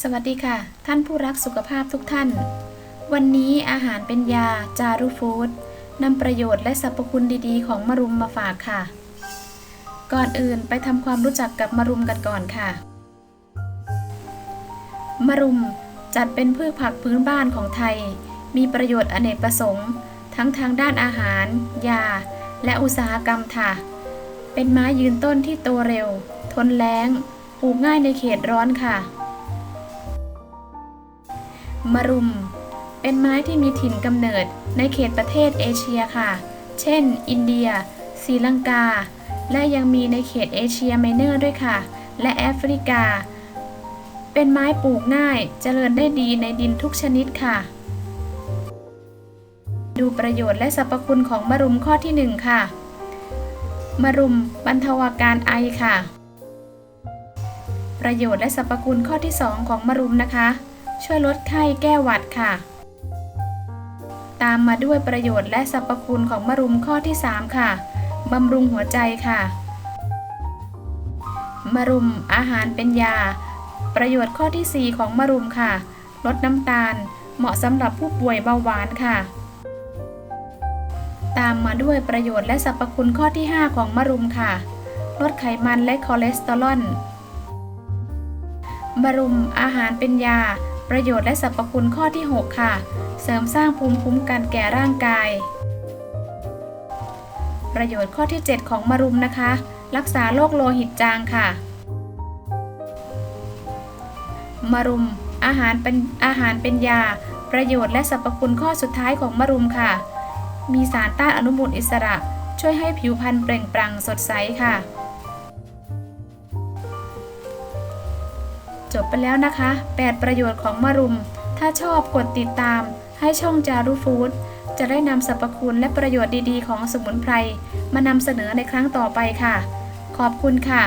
สวัสดีค่ะ ท่านผู้รักสุขภาพทุกท่าน วันนี้อาหารเป็นยาจารุฟู้ดนำประโยชน์และสรรพคุณดีๆ ของมะรุมมาฝากค่ะ ก่อนอื่นไปทำความรู้จักกับมะรุมกันก่อนค่ะมะรุมจัดเป็นพืชผักพื้นบ้านของไทย มีประโยชน์อเนกประสงค์ ทั้งทางด้านอาหาร ยา และอุตสาหกรรมค่ะ เป็นไม้ยืนต้นที่โตเร็ว ทนแล้ง ปลูกง่ายในเขตร้อนค่ะ มะรุม เป็นไม้ที่มีถิ่นกำเนิดในเขตประเทศเอเชียค่ะ เช่น อินเดียศรีลังกา และยังมีในเขตเอเชียไมเนอร์ด้วยค่ะ และแอฟริกา เป็นไม้ปลูกง่ายเจริญได้ดีในดินทุกชนิดค่ะ ดูประโยชน์และสรรพคุณของมะรุมข้อที่ 1 ค่ะมะรุมบรรเทาอาการไอค่ะ ประโยชน์และสรรพคุณข้อที่ 2 ของมะรุมนะคะ ช่วยลดไข้แก้หวัดค่ะ ตามมาด้วยประโยชน์และสรรพคุณของมะรุมข้อที่ 3 ค่ะบำรุงหัวใจค่ะมะรุมอาหารเป็นยา ประโยชน์ข้อที่ 4 ของมะรุมค่ะ ลดน้ำตาล เหมาะสำหรับผู้ป่วยเบาหวานค่ะ ตามมาด้วยประโยชน์และสรรพคุณข้อที่ 5 ของมะรุมค่ะ ลดไขมันและคอเลสเตอรอลมะรุมอาหารเป็นยา ประโยชน์และสรรพคุณข้อที่ 6 ค่ะ เสริมสร้างภูมิคุ้มกันแก่ร่างกาย ประโยชน์ข้อที่ 7 ของมะรุมนะคะ รักษาโรคโลหิตจางค่ะ มะรุม อาหารเป็นอาหารเป็นยา ประโยชน์และสรรพคุณข้อสุดท้ายของมะรุมค่ะ มีสารต้านอนุมูลอิสระ ช่วยให้ผิวพรรณเปล่งปลั่งสดใสค่ะ จบไปแล้วนะคะ 8 ประโยชน์ของมะรุม ถ้าชอบกดติดตาม ให้ช่องจารุฟู้ดจะได้นำสรรพคุณและประโยชน์ดีๆ ของสมุนไพร มานำเสนอในครั้งต่อไปค่ะ ขอบคุณค่ะ